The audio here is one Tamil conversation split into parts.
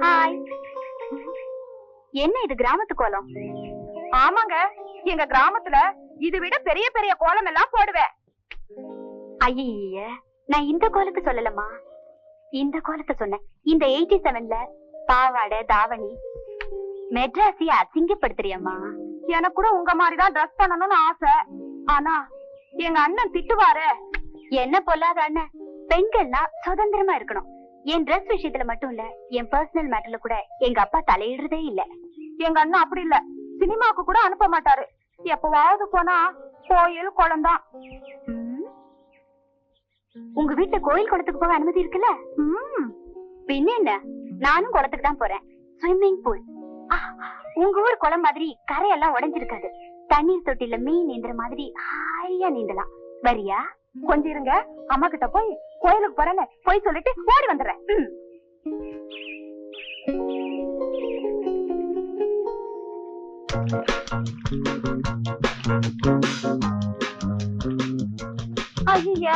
ஹாய் என்ன இது கிராமத்து கோலம்? ஆமாங்க. எங்க கிராமத்துல இது விட பெரிய பெரிய கோலம் எல்லாம் போடுவேன். ஐய நான் இந்த கோலத்தை சொல்லலம்மா. இந்த கோலத்தை சொன்னேன். இந்த எயிட்டி செவன்ல பாவாடை தாவணி மெட்ராசிய அசிங்கப்படுத்துறியம்மா. எனக்கு கூட உங்க மாதிரி தான் ட்ரெஸ் பண்ணணும்னு ஆசை. ஆனா எங்க அண்ணன் திட்டுவாரு. என்ன பொல்லாத அண்ணன்? பெண்கள்னா சுதந்திரமா இருக்கணும். என் ட்ரெஸ் விஷயத்துல மட்டும் இல்ல என் பர்சனல் மேட்டர்ல கூட எங்க அப்பா தலையிடுறதே இல்ல. எங்க அண்ணா அப்படி இல்ல. சினிமாக்கு கூட அனுப்ப மாட்டாரு. எப்பவாவது போனா கோயில் குளம் தான் உங்க வீட்டுல கோயில் குளத்துக்கு போக அனுமதி இருக்குல்ல? பின்ன என்ன? நானும் குளத்துக்கு தான் போறேன். ஸ்விம்மிங் பூல் உங்க ஊர் குளம் மாதிரி கரையெல்லாம் உடைஞ்சிருக்காது. தண்ணீர் தொட்டில மீன் நீந்துற மாதிரி ஹாயா நீந்தலாம். வரியா? கொஞ்சம் இருங்க. அம்மா கிட்ட போய் கோயிலுக்கு போறேன்னு போய் சொல்லிட்டு ஓடி வந்துடுறேன். ஐய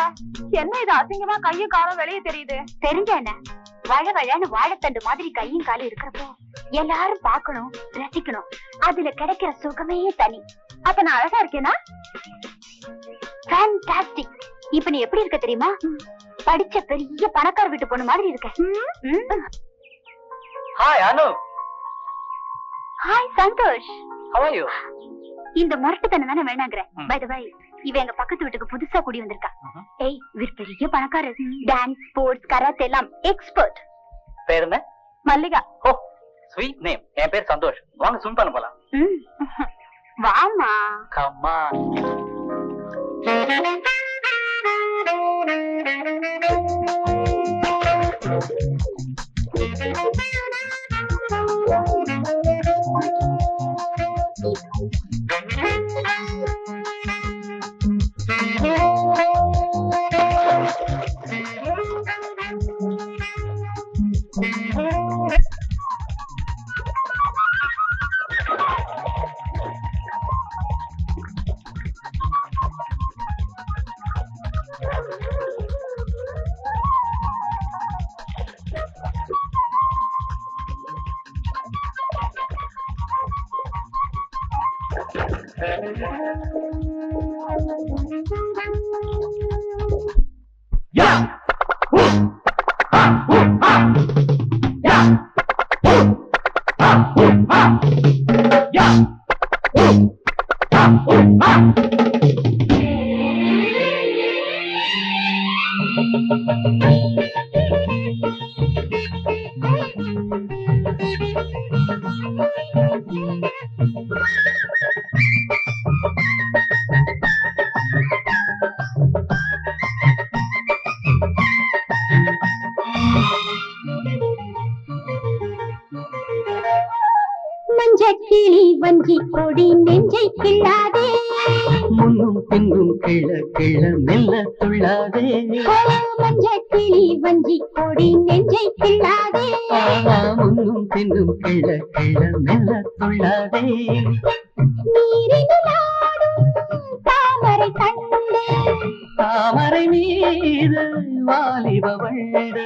என்ன இது அசிங்கமா கையும் காலம் வெளியே தெரியுது? தெரிஞ்ச என்ன? வழ வழன்னு வாழைத்தண்டு மாதிரி கையும் காலும் இருக்கிறப்போ எல்லாரும் பார்க்கணும் ரசிக்கணும். அதுல கிடைக்கிற சுகமே தனி. அப்ப நான் அழகா இருக்கேனா? இப்ப நீ எப்படி இருக்க தெரியுமா? படிச்ச பெரிய பணக்கார வீட்டு பொண்ணு மாதிரி இருக்க. Hi Anu hi Santhosh. How are you? இந்த முரட்டுத்தனம் தானே வேணாங்கிற. பை த பை இவ எங்க பக்கத்து வீட்டுக்கு புதுசா குடி வந்திருக்கா. ஏய் இவர் பெரிய பணக்காரர் டான்ஸ் ஸ்போர்ட்ஸ் கராத்தே எல்லாம் எக்ஸ்பர்ட் பேர் என்ன? மல்லிகா. ஓ ஸ்வீட் நேம் என் பேர் சந்தோஷ். வாங்க ஸ்விம் பண்ண போலாம். வாமா கம்மா Yeah! மஞ்சக்கிளி வஞ்சி கொடி நெஞ்சை கிள்ளாதே. முன்னும் பின்னும் கிள்ள கிள்ள மெல்ல துள்ளாதே. மஞ்சக்கிளி வஞ்சி கொடி நெஞ்சை கிள்ளாதே. முன்னும் பின்னும் கிள்ள கிள்ள மெல்ல துள்ளாதே தாமரை கண்டு தாமரை மீது வாலிப வண்டு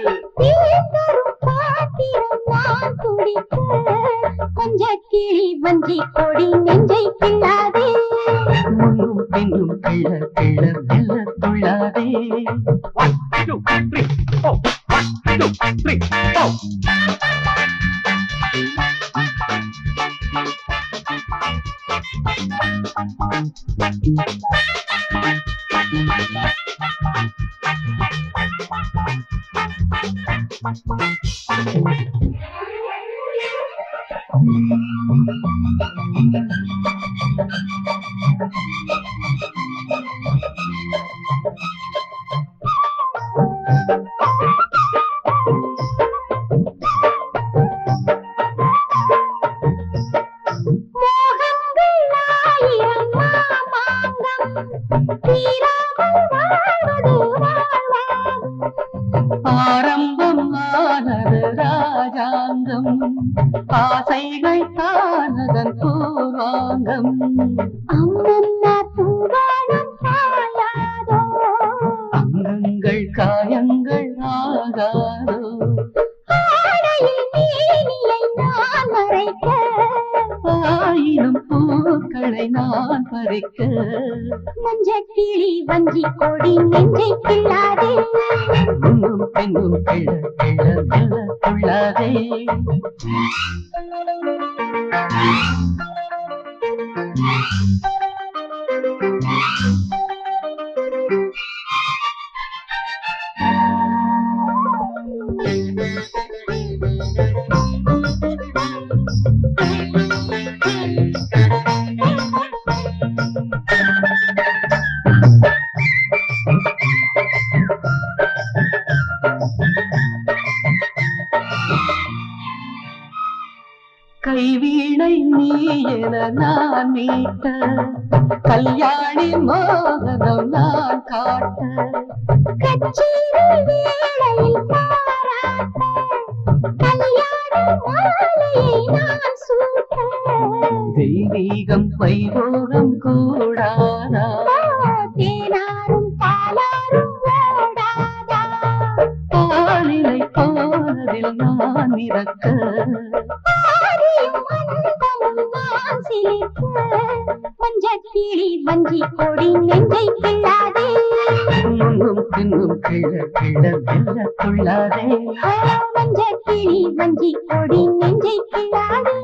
கொஞ்ச கிளி வஞ்சி கொடி நெஞ்சை கிள்ளாதே முன்னும் பின்னும் கிள்ள கிள்ள மெல்ல துள்ளாதே One, two, three, four. One, two, three, four. Thank you. ஆரம்பம் ஆனது ராஜாங்கம். ஆசைகள் தான் உன்னை நான் பறிக்க மஞ்ச கிளி வஞ்சி கொடி நெஞ்சை கிள்ளாதே முன்னும் பெண்ணும் கிள்ள கிள்ள கிள்ள கொள்ளாதே மீட்ட கல்யாணி மோகனம் நான் காட்ட. கச்சேரி வேளையில் பாராட்ட கல்யாண மாலையை நான் சூட்ட. தெய்வீகம் வைபோகம் கூடாதா? தேனாரும் பாலாரும் ஓடாதா? பாலிலை போனதில் நான் இறக்க. ஆதியும் பஞ்சக்கிளி வஞ்சி கொடி நெஞ்சை கிள்ளாதே. நுண்ணும் தின்னும் கிழ கிழ வெல்ல கொள்ளாதே. பஞ்சக்கிளி வஞ்சி கொடி நெஞ்சை கிள்ளாதே.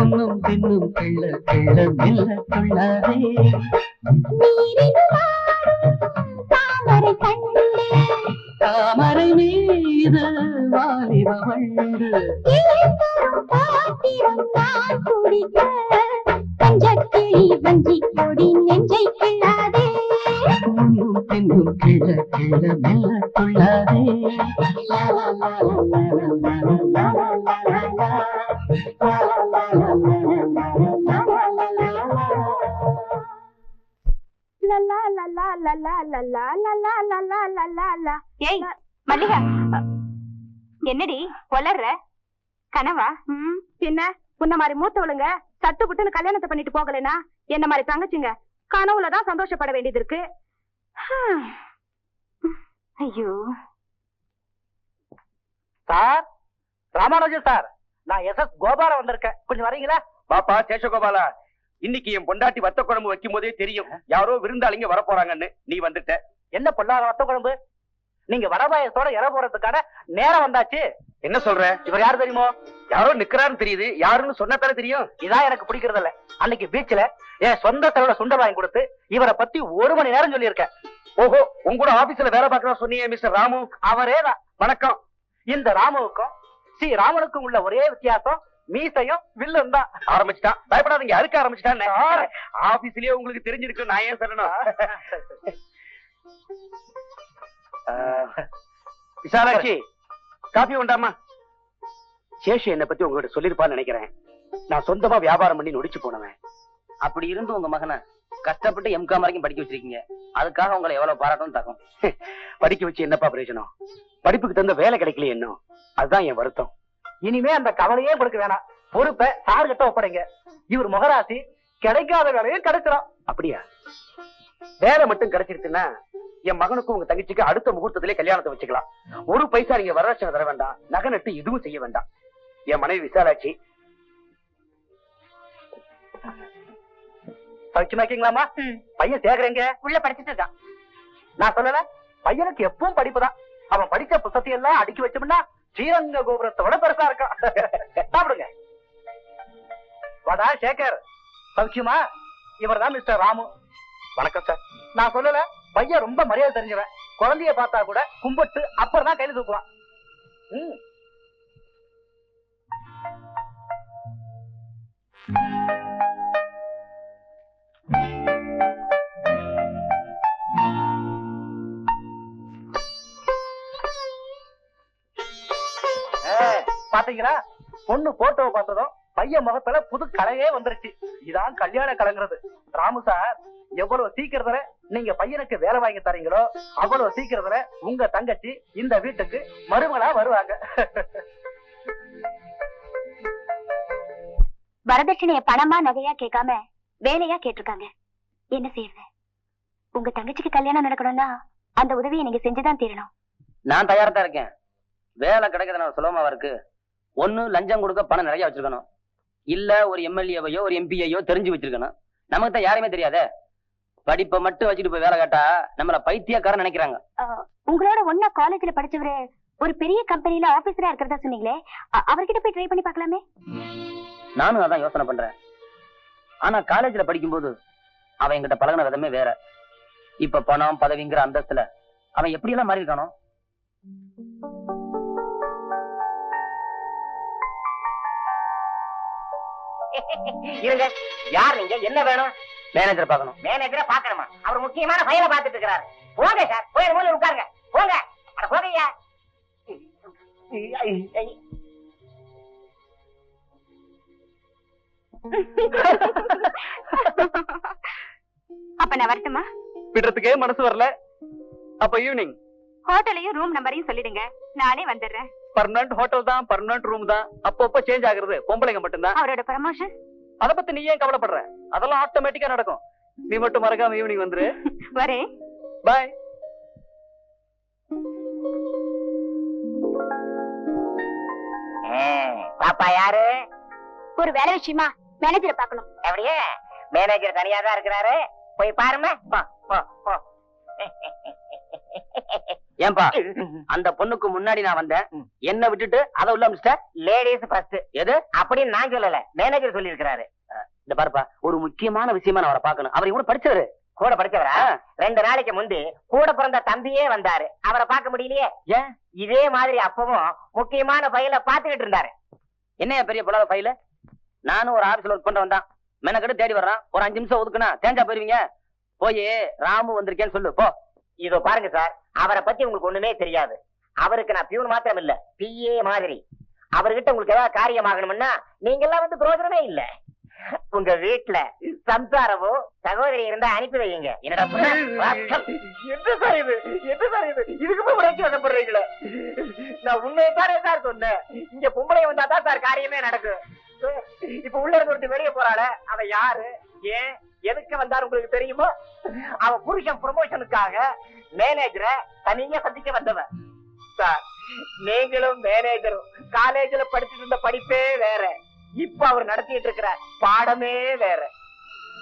ஒன்னும் தின்னும் கிழ கிழ வெல்ல கொள்ளாதே. தாமரை கண்டு. தாமரை மீது வாலிப ஏய் மல்லிகா என்னடி வளர்ற கனவா ம் என்ன உன்ன மாதிரி மூத்தவளுங்க சட்டு புட்டுன்னு கல்யாணத்தை பண்ணிட்டு போகலைனா என்ன மாதிரி தங்கச்சிங்க கனவுலதான் சந்தோஷப்பட வேண்டியது இருக்கு ஐயோ சார் ராமானுஜன் சார் நான் எஸ் எஸ் கோபாலம் வந்திருக்கேன். கொஞ்சம் வரீங்களா? பாப்பா சேஷகோபாலா இன்னைக்கு என் பொண்டாட்டி வத்த குழம்பு வைக்கும் போதே தெரியும். யாரோ விருந்தாளிங்க வர போறாங்கன்னு நீ வந்துட்ட. என்ன பொல்லாத வத்த குழம்பு? நீங்க வடபாயத்தோட இற போறதுக்கான நேரம் வந்தாச்சு. என்ன சொல்ற? இவர் யார் தெரியுமோ? யாரோ நிக்கிறான்னு தெரியுது. யாருன்னு சொன்னதானே தெரியும்? இதான் எனக்கு பிடிக்கிறது இல்ல அன்னைக்கு பீச்ல என் சொந்த செலவுல சுண்டல் வாங்கி கொடுத்து இவரை பத்தி ஒரு மணி நேரம் சொல்லியிருக்கேன். ஓஹோ உங்களோட ஆபீஸ்ல வேலை பார்க்கறா சொன்னீங்க மிஸ்டர் ராமு? அவரே தான் வணக்கம். இந்த ராமுவுக்கும் ஸ்ரீ ராமனுக்கும் உள்ள ஒரே வித்தியாசம் மீசையும் வில்லும் தான். ஆரம்பிச்சிட்டான். பயப்படாதீங்க அறுக்க ஆரம்பிச்சிட்டான் ஆபீஸ்லயே உங்களுக்கு தெரிஞ்சிருக்கு நான் ஏன் சொல்லணும்? விசாலாட்சி காபி உண்டாமா? சேஷு என்னை பத்தி உங்ககிட்ட சொல்லிருப்பான்னு நினைக்கிறேன். நான் சொந்தமா வியாபாரம் பண்ணி நொடிச்சு போனவன். அப்படி இருந்து உங்க மகனை கஷ்டப்பட்டு எம்காம் வரைக்கும் படிக்க வச்சிருக்கீங்க. அதுக்காக உங்களை எவ்வளவு பாராட்டும் தகும் படிக்க வச்சு என்னப்பா பிரயோஜனம்? படிப்புக்கு தகுந்த வேலை கிடைக்கல என்ன அதுதான் என் வருத்தம். இனிமே அந்த கவலையே கொடுக்க வேணாம். பொறுப்பை சார் கிட்ட ஒப்படைங்க. இவர் முகராசி கிடைக்காத வேலையும் கிடைச்சிடும் அப்படியா? வேலை மட்டும் கிடைச்சிருச்சுன்னா என் மகனுக்கும் உங்க தங்கச்சிக்கு அடுத்த முகூர்த்தத்திலே கல்யாணத்தை வச்சுக்கலாம். ஒரு பைசா நீங்க வரதட்சணை தர வேண்டாம். நகை நட்டு இதுவும் செய்ய வேண்டாம். என் மனைவி விசாலாட்சி. சௌக்கியமா இருக்கீங்களாமா பையன் சேகரங்க. உள்ள படிச்சிட்டு இருக்கான். நான் சொல்லல பையனுக்கு எப்பவும் படிப்பு தான் அவன் படிச்ச புத்தகத்தை எல்லாம் அடுக்கி வச்சோம்னா ஸ்ரீரங்க கோபுரத்தை விட பெருசா இருக்கான். சாப்பிடுங்க. வாடா சேகர். சௌக்கியமா இவர் தான் மிஸ்டர் ராமு. வணக்கம் சார் நான் சொல்லல பையன் ரொம்ப மரியாதை தெரிஞ்சவன். குழந்தைய பார்த்தா கூட கும்பிட்டு அப்புறம் தான் கையில தூக்குவான். ம். ஏய், பாத்தீங்களா பொண்ணு போட்டோவை பார்த்ததும் பையன் முகத்துல புது கலையே வந்துருச்சு. இதான் கல்யாண கலங்கிறது. ராமு சார் எவ்வளவு சீக்கிரத்துல நீங்க பையனுக்கு வேலை வாங்கி தரீங்களோ அவ்வளவு சீக்கிரத்துல உங்க தங்கச்சி இந்த வீட்டுக்கு மருமகளா வருவாங்க. வரதட்சணைய பணமா நகையா கேட்காம வேலையா கேட்டிருக்காங்க. என்ன செய்யறது? உங்க தங்கச்சிக்கு கல்யாணம் நடக்கணும்னா அந்த உதவியை நீங்க செஞ்சுதான் தீரணும். நான் தயாரா இருக்கேன். வேலை கிடைக்கிறது சுலபமா இருக்கு. ஒண்ணு லஞ்சம் கொடுக்க பணம் நிறைய வச்சிருக்கணும். இல்ல ஒரு எம்எல்ஏவையோ ஒரு எம்பியையோ தெரிஞ்சு வச்சிருக்கணும். நமக்கு தான் யாருமே தெரியாதே? படிப்பை மட்டும் வச்சுட்டு போய் வேலை கேட்டா நம்மள பைத்தியக்காரன் நினைக்கிறாங்க. உங்களோட ஒன்னா காலேஜ்ல படிச்சவரு ஒரு பெரிய கம்பெனில ஆபீசரா இருக்கிறதா சொன்னீங்களே அவர்கிட்ட போய் ட்ரை பண்ணி பார்க்கலாமே? நானும் அதான் யோசனை பண்றேன். ஆனா காலேஜ்ல படிக்கும்போது அவன் என்கிட்ட பழகுன விதமே வேற. இப்ப பணம் பதவிங்கிற அந்தஸ்துல அவன் எப்படி எல்லாம் மாறி இருக்கானோ இருங்க. யார் நீங்க என்ன வேணும்? மேனேஜர் பார்க்கணும். மேனேஜரை பாக்கணுமா அவர் முக்கியமான ஃபைல பாத்துட்டு இருக்கிறாரு போங்க சார். போய் மூலையில உட்காருங்க. போங்க. அட போங்கய்யா அப்ப நான் வரட்டுமா? விடுறதுக்கே மனசு வரல. அப்ப ஈவினிங் ஹோட்டலையும் ரூம் நம்பரையும் சொல்லிடுங்க. நானே வந்துடுறேன். பர்மனன்ட் ஹோட்டல் தான் பர்மனன்ட் ரூம் தான். அப்பப்ப சேஞ்ச் ஆகுறது. பொம்பளைங்க மட்டும்தான். அவரோட ப்ரமோஷன் அத பத்தி நீ ஏன் கவலைப்படுற? அதெல்லாம் ஆட்டோமேட்டிக்கா நடக்கும். நீ மட்டும் மறக்காம ஈவினிங் வந்துரு. வரேன். பாய் பாப்பா யாரு? ஒரு வேலை விஷயமா மேனேஜரை பார்க்கணும். அப்படியே? மேனேஜர் தனியா தான் இருக்கிறாரு. போய் பாருங்க. போ, போ, போ. ஏன்பா அந்த பொண்ணுக்கு முன்னாடி நான் வந்தேன். என்ன விட்டுட்டு அதை உள்ள அமிச்சிட்ட. லேடிஸ் ஃபர்ஸ்ட் எது? அப்படின்னு நான் சொல்லல. மேனேஜர் சொல்லி இருக்கிறாரு இந்த பாருப்பா ஒரு முக்கியமான விஷயமா நான் அவரை பார்க்கணும். அவர் கூட படிச்சவரு. கூட படிச்சவரா? ரெண்டு நாளைக்கு முந்தி கூட பிறந்த தம்பியே வந்தாரு. அவரை பார்க்க முடியலையே. ஏன்? இதே மாதிரி அப்பவும் முக்கியமான ஃபைல பாத்துக்கிட்டு இருந்தாரு. என்னையா பெரிய பொல்லாத ஃபைல நானும் ஒரு ஆபீஸ்ல ஒர்க் பண்றவன் தான். மெனக்கட்டு தேடி வர்றான். ஒரு அஞ்சு நிமிஷம் ஒதுக்குனா தேஞ்சா போயிருவீங்க. போய் ராமு வந்திருக்கேன்னு சொல்லு போ. இதோ பாருங்க சார் அவரை பத்தி உங்களுக்கு ஒண்ணுமே தெரியாது. அவருக்கு நான் பியூன் மாத்திரம் இல்ல பிஏ மாதிரி. அவர்கிட்ட உங்களுக்கு ஏதாவது காரியம் ஆகணும்னா நீங்க எல்லாம் வந்து பிரோஜனமே இல்ல. உங்க வீட்டுல சம்சாரமோ சகோதரி இருந்தா அனுப்பி வைங்க என்னடா. என்ன சார் இது? என்ன சார் இது? இதுக்கு போய் வசப்படுறீங்களே? நான் உண்மையை தானே சார் சொன்னேன். இங்க பொம்பளை வந்தா தான் சார் காரியமே நடக்கும். இப்ப உள்ள இருந்து வெளியே போறாள அவ யாரு? ஏன்? எதுக்கு வந்தாரு உங்களுக்கு தெரியுமா? அவ புருஷன் ப்ரொமோஷனுக்காக மேனேஜரை தனியா சந்திக்க வந்தவன். சார் நீங்களும் மேனேஜரும் காலேஜ்ல படிச்சுட்டு இருந்த படிப்பே வேற. இப்ப அவர் நடத்திட்டு இருக்கிற பாடமே வேற.